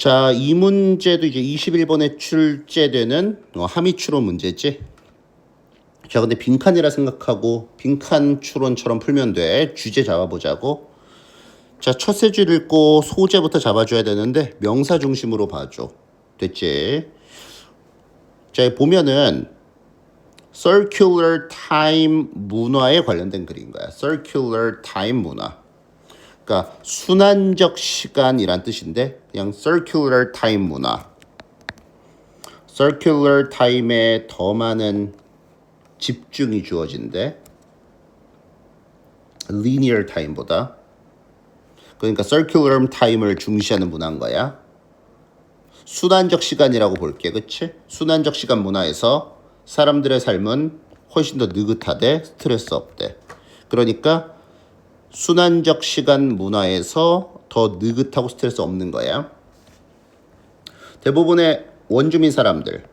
자, 이 문제도 이제 21번에 출제되는 어, 함의 추론 문제지. 자, 근데 빈칸이라 생각하고 빈칸 추론처럼 풀면 돼. 주제 잡아보자고. 자, 첫세 줄 읽고 소재부터 잡아줘야 되는데 명사 중심으로 봐줘. 됐지? 자, 보면은 circular time 문화에 관련된 글인 거야. circular time 문화. 그러니까 순환적 시간이란 뜻인데 그냥 circular time 문화. circular time에 더 많은 집중이 주어진대. linear time보다. 그러니까 circular time을 중시하는 문화인 거야. 순환적 시간이라고 볼게. 그치? 순환적 시간 문화에서 사람들의 삶은 훨씬 더 느긋하대. 스트레스 없대. 그러니까 순환적 시간 문화에서 더 느긋하고 스트레스 없는 거야. 대부분의 원주민 사람들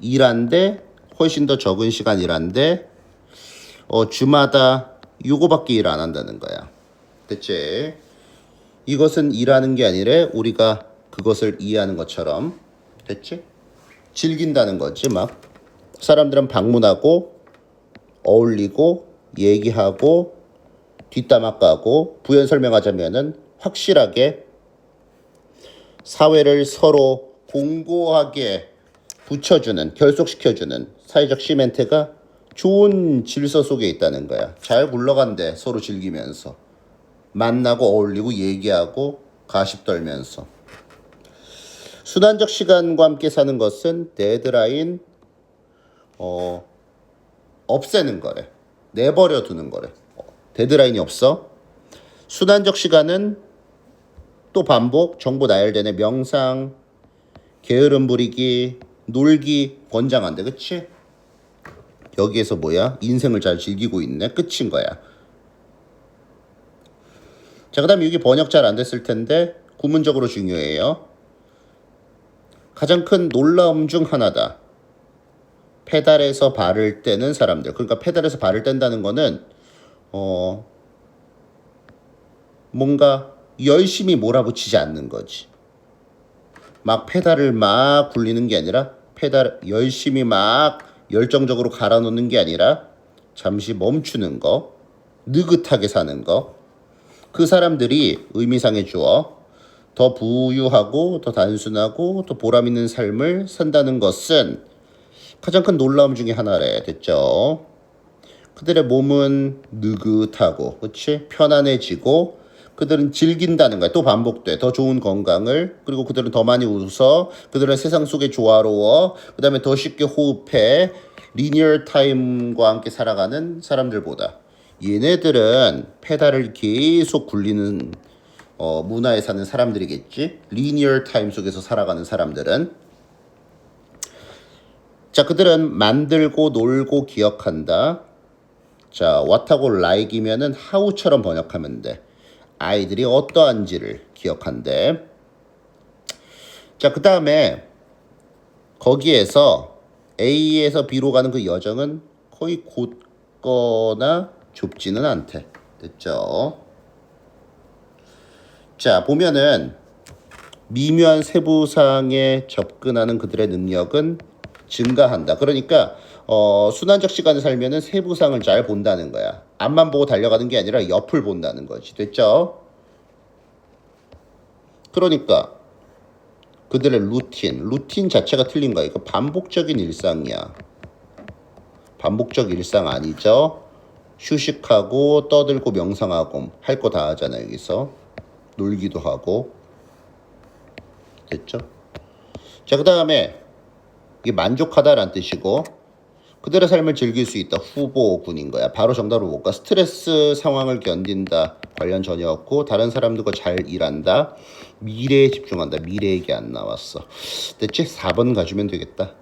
일한데 훨씬 더 적은 시간 일한데 어, 주마다 요거밖에 일 안 한다는 거야. 됐지? 이것은 일하는 게 아니라 우리가 그것을 이해하는 것처럼 됐지? 즐긴다는 거지 막 사람들은 방문하고 어울리고 얘기하고 뒷담화 까고 부연 설명하자면은 확실하게 사회를 서로 공고하게 붙여주는 결속시켜주는 사회적 시멘트가 좋은 질서 속에 있다는 거야. 잘 굴러간대 서로 즐기면서 만나고 어울리고 얘기하고 가십 떨면서 순환적 시간과 함께 사는 것은 데드라인 어 없애는 거래. 내버려 두는 거래. 어, 데드라인이 없어. 순환적 시간은 또 반복, 정보 나열되네, 명상, 게으름 부리기, 놀기 권장한대, 그치? 여기에서 뭐야? 인생을 잘 즐기고 있네, 끝인 거야. 자, 그 다음에 여기 번역 잘 안 됐을 텐데, 구문적으로 중요해요. 가장 큰 놀라움 중 하나다. 페달에서 발을 떼는 사람들. 그러니까 페달에서 발을 뗀다는 거는 어 뭔가 열심히 몰아붙이지 않는 거지. 막 페달을 막 굴리는 게 아니라 페달 열심히 막 열정적으로 갈아 놓는 게 아니라 잠시 멈추는 거, 느긋하게 사는 거. 그 사람들이 의미상의 주어 더 부유하고 더 단순하고 더 보람 있는 삶을 산다는 것은 가장 큰 놀라움 중에 하나래 됐죠. 그들의 몸은 느긋하고 그렇지 편안해지고 그들은 즐긴다는 거야. 또 반복돼. 더 좋은 건강을 그리고 그들은 더 많이 웃어. 그들은 세상 속에 조화로워. 그 다음에 더 쉽게 호흡해. 리니어 타임과 함께 살아가는 사람들보다 얘네들은 페달을 계속 굴리는 어, 문화에 사는 사람들이겠지. 리니어 타임 속에서 살아가는 사람들은 자, 그들은 만들고 놀고 기억한다. 자, what하고 like이면은 how처럼 번역하면 돼. 아이들이 어떠한지를 기억한대. 자, 그 다음에 거기에서 A에서 B로 가는 그 여정은 거의 곧거나 좁지는 않대. 됐죠? 자, 보면은 미묘한 세부상에 접근하는 그들의 능력은 증가한다. 그러니까 어, 순환적 시간을 살면은 세부상을 잘 본다는 거야. 앞만 보고 달려가는 게 아니라 옆을 본다는 거지. 됐죠? 그러니까 그들의 루틴, 루틴 자체가 틀린 거야. 이거 반복적인 일상이야. 반복적 일상 아니죠? 휴식하고 떠들고 명상하고 할 거 다 하잖아 여기서 놀기도 하고 됐죠? 자 그 다음에 이게 만족하다라는 뜻이고 그들의 삶을 즐길 수 있다. 후보군인 거야. 바로 정답으로 볼까 스트레스 상황을 견딘다. 관련 전혀 없고 다른 사람들과 잘 일한다. 미래에 집중한다. 미래 얘기 안 나왔어. 됐지 4번 가주면 되겠다